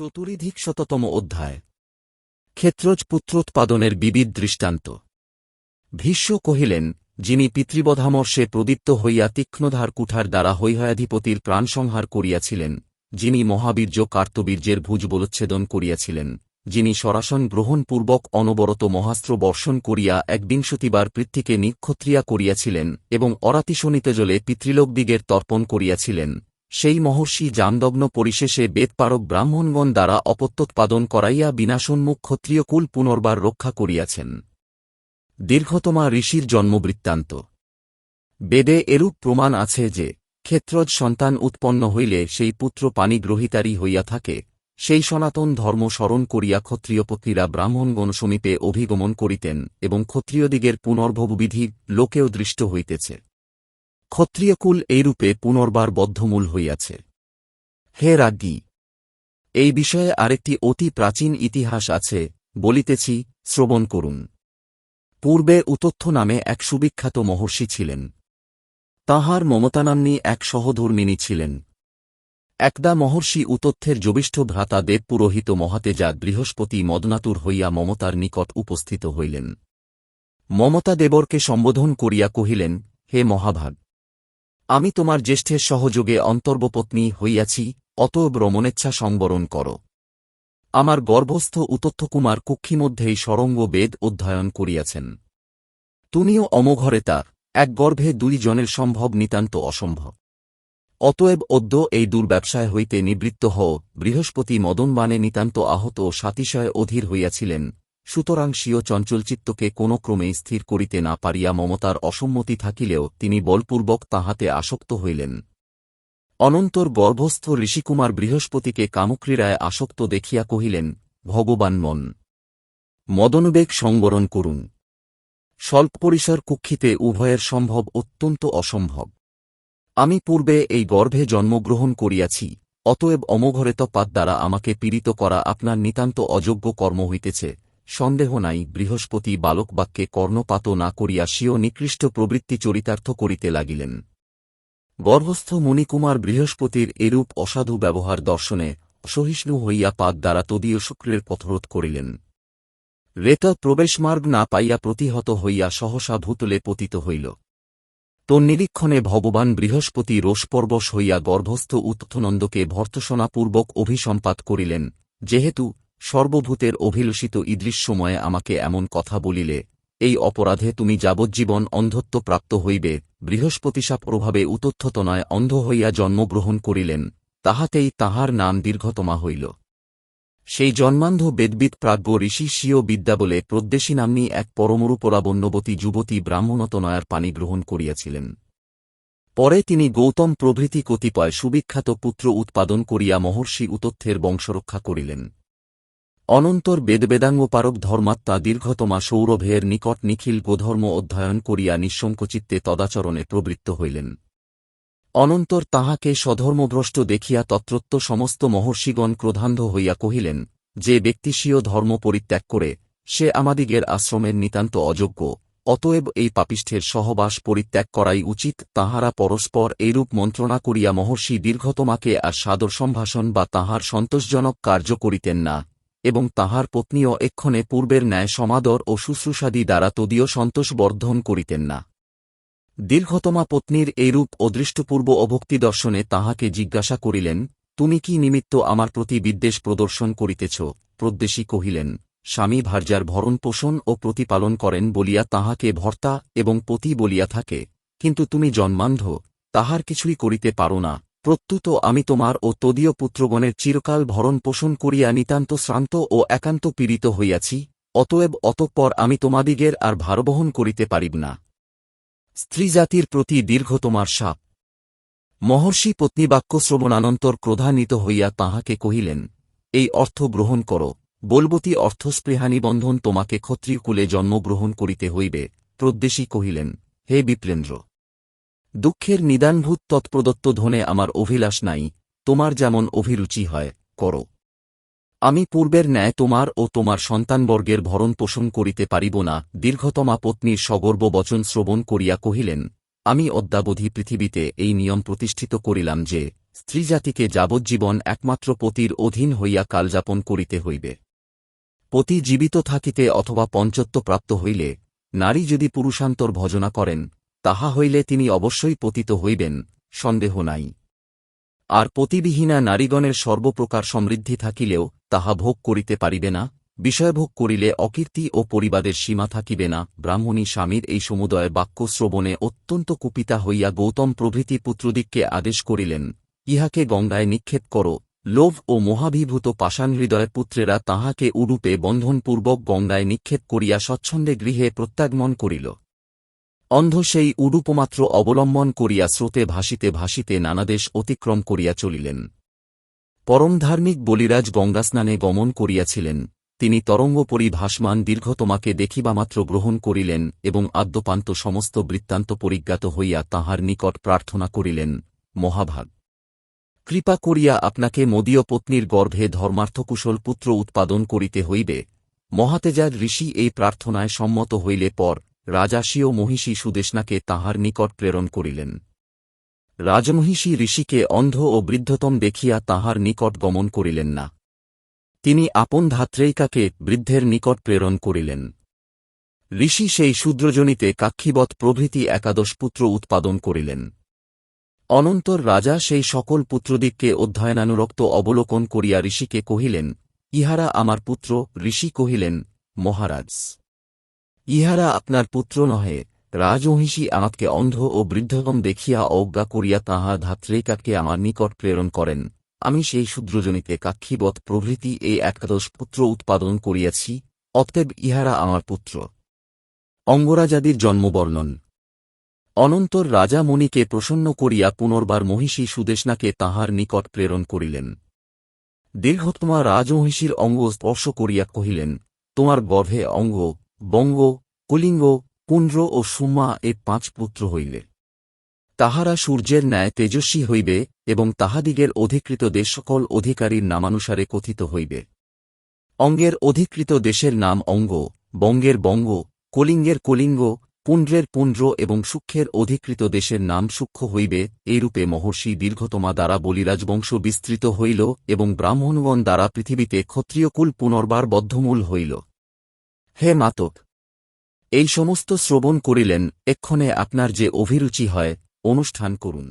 চতুরিধিক শততম অধ্যায়। ক্ষেত্রজ পুত্রোৎপাদনের বিবিধ দৃষ্টান্ত। ভীষ্ম কহিলেন, যিনি পিতৃবধামর্ষে প্রদীপ্ত হইয়া তীক্ষ্ণধার কুঠার দ্বারা হৈহয়াধিপতির প্রাণসংহার করিয়াছিলেন, যিনি মহাবীর্য কার্তবীর্যের ভুজ ভুজবলচ্ছেদন করিয়াছিলেন, যিনি সরাসন গ্রহণপূর্বক অনবরত মহাস্ত্র বর্ষণ করিয়া একবিংশতিবার পৃথ্বীকে নিক্ষত্রিয়া করিয়াছিলেন এবং অরাতিশোণিত জলে পিতৃলোকদিগের তর্পণ করিয়াছিলেন। সেই মহর্ষি জামদগ্ন পরিশেষে বেদপারক ব্রাহ্মণগণ দ্বারা অপত্যোৎপাদন করাইয়া বিনাশোন্মুখ ক্ষত্রিয়কুল পুনর্বার রক্ষা করিয়াছেন। দীর্ঘতমা ঋষির জন্মবৃত্তান্ত। বেদে এরূপ প্রমাণ আছে যে, ক্ষেত্রজ সন্তান উৎপন্ন হইলে সেই পুত্র পানিগ্রহিতারই হইয়া থাকে, সেই সনাতন ধর্ম স্মরণ করিয়া ক্ষত্রিয়পত্নীরা ব্রাহ্মণগণ সমীপে অভিগমন করিতেন এবং ক্ষত্রিয়দিগের পুনর্ভববিধি লোকেও দৃষ্ট হইতেছে। ক্ষত্রিয়কুল এইরূপে পুনর্বার বদ্ধমূল হইয়াছে। হে রাজ্ঞী! এই বিষয়ে আরেকটি অতি প্রাচীন ইতিহাস আছে, বলিতেছি, শ্রবণ করুন। পূর্বে উতথ্য নামে এক সুবিখ্যাত মহর্ষি ছিলেন। তাঁহার মমতানাম্নী এক সহধর্মিনী ছিলেন। একদা মহর্ষি উতথ্যের জ্যবিষ্ঠ ভ্রাতা দেবপুরোহিত মহাতেজা বৃহস্পতি মদনাতুর হইয়া মমতার নিকট উপস্থিত হইলেন। মমতা দেবরকে সম্বোধন করিয়া কহিলেন, হে মহাভাগ! আমি তোমার জ্যেষ্ঠের সহযোগে অন্তর্বপত্নী হইয়াছি, অতএব রমণেচ্ছা সংবরণ কর। আমার গর্ভস্থ উতথ্যকুমার কুক্ষিমধ্যেই সরঙ্গ বেদ অধ্যয়ন করিয়াছেন। তুমিও অমঘরে তার, এক গর্ভে দুই জনের সম্ভব নিতান্ত অসম্ভব। অতএব অদ্য এই দুর্ব্যবসায় হইতে নিবৃত্ত হও, বৃহস্পতি মদনবানে নিতান্ত আহত সাতিশয় অধীর হইয়াছিলেন সুতরাং স্বীয় চঞ্চলচিত্তকে কোন ক্রমেই স্থির করিতে না পারিয়া মমতার অসম্মতি থাকিলেও তিনি বলপূর্বক তাহাতে আসক্ত হইলেন। অনন্তর গর্ভস্থ ঋষিকুমার বৃহস্পতিকে কামক্রীড়ায় আসক্ত দেখিয়া কহিলেন, ভগবান মন, মদনবেগ সংবরণ করুন। স্বল্প পরিসর কুক্ষিতে উভয়ের সম্ভব অত্যন্ত অসম্ভব। আমি পূর্বে এই গর্ভে জন্মগ্রহণ করিয়াছি, অতএব অমঘরেত পাত দ্বারা আমাকে পীড়িত করা আপনার নিতান্ত অযোগ্য কর্ম হইতেছে। সন্দেহ নাই, বৃহস্পতি বালক বাক্যে কর্ণপাত না করিয়া স্বীয় নিকৃষ্ট প্রবৃত্তি চরিতার্থ করিতে লাগিলেন। গর্ভস্থ মণিকুমার বৃহস্পতির এরূপ অসাধু ব্যবহার দর্শনে অসহিষ্ণু হইয়া পাদ দ্বারা তদীয় শুক্রের পথরোধ করিলেন। রেত প্রবেশমার্গ না পাইয়া প্রতিহত হইয়া সহসা ভূতলে পতিত হইল। তন্নিরীক্ষণে ভগবান বৃহস্পতি রোষপর্বশ হইয়া গর্ভস্থ উত্থনন্দকে ভর্তসনাপূর্বক অভিসম্পাত করিলেন, যেহেতু সর্বভূতের অভিলষিত ইদৃশ সময়ে আমাকে এমন কথা বলিলে, এই অপরাধে তুমি যাবজ্জীবন অন্ধত্ব প্রাপ্ত হইবে বৃহস্পতিশাপ প্রভাবে উতথ্যতনয় অন্ধ হইয়া জন্মগ্রহণ করিলেন, তাহাতেই তাহার নাম দীর্ঘতমা হইল। সেই জন্মান্ধ বেদবিদ প্রাজ্ঞ ঋষি স্বীয় বিদ্যা বলে প্রদ্বেষী নাম্নী এক পরমরূপরাবণ্যবতী যুবতী ব্রাহ্মণতনয়ার পানি গ্রহণ করিয়াছিলেন। পরে তিনি গৌতম প্রভৃতি কতিপয় সুবিখ্যাত পুত্র উৎপাদন করিয়া মহর্ষি উতথ্যের বংশরক্ষা করিলেন। অনন্তর বেদবেদাঙ্গপারক ধর্মাত্মা দীর্ঘতমা সৌরভের নিকট নিখিল গোধর্ম অধ্যয়ন করিয়া নিঃসংকচিত্তে তদাচরণে প্রবৃত্ত হইলেন। অনন্তর তাহাকে স্বধর্মভ্রষ্ট দেখিয়া তত্রত্ব সমস্ত মহর্ষিগণ ক্রোধান্ধ হইয়া কহিলেন, যে ব্যক্তিস্বীয় ধর্ম পরিত্যাগ করে, সে আমাদিগের আশ্রমের নিতান্ত অযোগ্য, অতএব এই পাপিষ্ঠের সহবাস পরিত্যাগ করাই উচিত। তাহারা পরস্পর এইরূপ মন্ত্রণা করিয়া মহর্ষি দীর্ঘতমাকে আর সাদর সম্ভাষণ বা তাহার সন্তোষজনক কার্য করিতেন না। এবং তাহার পত্নীও এক্ষণে পূর্বের ন্যায় সমাদর ও শুশ্রূষাদি দ্বারা তদীয় সন্তোষ বর্ধন করিতেন না। দীর্ঘতমা পত্নীর এইরূপ অদৃষ্টপূর্ব অভক্তি দর্শনে তাহাকে জিজ্ঞাসা করিলেন, তুমি কি নিমিত্ত আমার প্রতি বিদ্বেষ প্রদর্শন করিতেছ? প্রদ্বেষী কহিলেন, স্বামী ভার্যার ভরণপোষণ ও প্রতিপালন করেন বলিয়া তাহাকে ভর্তা এবং পতি বলিয়া থাকে, কিন্তু তুমি জন্মান্ধ, তাহার কিছুই করিতে পারো না। প্রত্যুত আমি তোমার ও তদীয় পুত্রগণের চিরকাল ভরণ পোষণ করিয়া নিতান্ত শ্রান্ত ও একান্ত পীড়িত হইয়াছি, অতএব অতঃপর আমি তোমাদিগের আর ভারবহন করিতে পারিব না। স্ত্রীজাতির প্রতি দীর্ঘ তোমার সাপ। মহর্ষি পত্নীবাক্য শ্রবণানন্তর ক্রোধান্বিত হইয়া তাহাকে কহিলেন, এই অর্থ গ্রহণ কর, বলবতী অর্থস্পৃহা নিবন্ধন তোমাকে ক্ষত্রিয়কুলে জন্মগ্রহণ করিতে হইবে। প্রদ্বেষী কহিলেন, হে বিপ্রেন্দ্র দুঃখের নিদানভূত তৎপ্রদত্ত ধনে আমার অভিলাষ নাই, তোমার যেমন অভিরুচি হয়, কর। আমি পূর্বের ন্যায় তোমার ও তোমার সন্তানবর্গের ভরণ পোষণ করিতে পারিব না, দীর্ঘতমা পত্নীর সগর্ব বচন শ্রবণ করিয়া কহিলেন, আমি অদ্যাবধি পৃথিবীতে এই নিয়ম প্রতিষ্ঠিত করিলাম যে, স্ত্রীজাতিকে যাবজ্জীবন একমাত্র পতির অধীন হইয়া কালযাপন করিতে হইবে। পতি জীবিত থাকিতে অথবা পঞ্চত্ব প্রাপ্ত হইলে, নারী যদি পুরুষান্তর ভজনা করেন তাহা হইলে তিনি অবশ্যই পতিত হইবেন, সন্দেহ নাই। আর পতিবিহীনা নারীগণের সর্বপ্রকার সমৃদ্ধি থাকিলেও তাহা ভোগ করিতে পারিবে না, বিষয়ভোগ করিলে অকীর্তি ও পরিবাদের সীমা থাকিবে না। ব্রাহ্মণী স্বামীর এই সমুদয় বাক্য শ্রবণে অত্যন্ত কুপিতা হইয়া গৌতম প্রভৃতি পুত্রদিককে আদেশ করিলেন, ইহাকে গঙ্গায় নিক্ষেপ কর। লোভ ও মহাভিভূত পাষাণ হৃদয় পুত্রেরা তাহাকে উরূপে বন্ধনপূর্বক গঙ্গায় নিক্ষেপ করিয়া স্বচ্ছন্দে গৃহে প্রত্যাগমন করিল। অন্ধ সেই উডুপমাত্র অবলম্বন করিয়া স্রোতে ভাসিতে ভাসিতে নানাদেশ অতিক্রম করিয়া চলিলেন। পরম ধার্মিক বলিরাজ গঙ্গাস্নানে গমন করিয়াছিলেন। তিনি তরঙ্গপরি ভাসমান দীর্ঘতমাকে দেখিবামাত্র গ্রহণ করিলেন এবং আদ্যপান্ত সমস্ত বৃত্তান্ত পরিজ্ঞাত হইয়া তাহার নিকট প্রার্থনা করিলেন, মহাভাগ! কৃপা করিয়া আপনাকে মদীয় পত্নীর গর্ভে ধর্মার্থকুশল পুত্র উৎপাদন করিতে হইবে। মহাতেজার ঋষি এই প্রার্থনায় সম্মত হইলে পর রাজাসীয় মহিষী সুদেশনাকে তাহার নিকট প্রেরণ করিলেন। রাজমহিষী ঋষিকে অন্ধ ও বৃদ্ধতম দেখিয়া তাহার নিকট গমন করিলেন না। তিনি আপন ধাত্রেয়িকাকে বৃদ্ধের নিকট প্রেরণ করিলেন। ঋষি সেই শূদ্রজনিতে কাক্ষিবৎ প্রভৃতি একাদশ পুত্র উৎপাদন করিলেন। অনন্তর রাজা সেই সকল পুত্রদিককে অধ্যয়নানুরক্ত অবলোকন করিয়া ঋষিকে কহিলেন, ইহারা আমার পুত্র ঋষি কহিলেন, মহারাজ। ইহারা আপনার পুত্র নহে, রাজমহিষী আমাকে অন্ধ ও বৃদ্ধগম দেখিয়া অজ্ঞা করিয়া তাহার ধাত্রেয়িকাকে আমার নিকট প্রেরণ করেন। আমি সেই শূদ্রজনিতে কাক্ষিবৎ প্রভৃতি এই একাদশ পুত্র উৎপাদন করিয়াছি, অতএব ইহারা আমার পুত্র। অঙ্গরাজাদির জন্মবর্ণন। অনন্তর রাজা মণিকে প্রসন্ন করিয়া পুনর্বার মহিষী সুদেশনাকে তাহার নিকট প্রেরণ করিলেন। দীর্ঘতমা রাজমহিষীর অঙ্গ স্পর্শ করিয়া কহিলেন, তোমার গর্ভে অঙ্গ বঙ্গ, কলিঙ্গ, কুন্দ্র ও সুমা এ পাঁচ পুত্র হইলে। তাহারা সূর্যের ন্যায় তেজস্বী হইবে এবং তাহাদিগের অধিকৃত দেশ সকল অধিকারীর নামানুসারে কথিত হইবে। অঙ্গের অধিকৃত দেশের নাম অঙ্গ, বঙ্গের বঙ্গ, কলিঙ্গের কলিঙ্গ পুণ্ড্রের পুণ্ড্র এবং সূক্ষ্মের অধিকৃত দেশের নাম সূক্ষ্ম হইবে, এইরূপে মহর্ষি দীর্ঘতমা দ্বারা বলিরাজবংশ বিস্তৃত হইল এবং ব্রাহ্মণগণ দ্বারা পৃথিবীতে ক্ষত্রিয়কুল পুনর্বার বদ্ধমূল হইল। হে মাতক এই সমস্ত শ্রবণ করিলেন এক্ষণে আপনার যে অভিরুচি হয় অনুষ্ঠান করুন।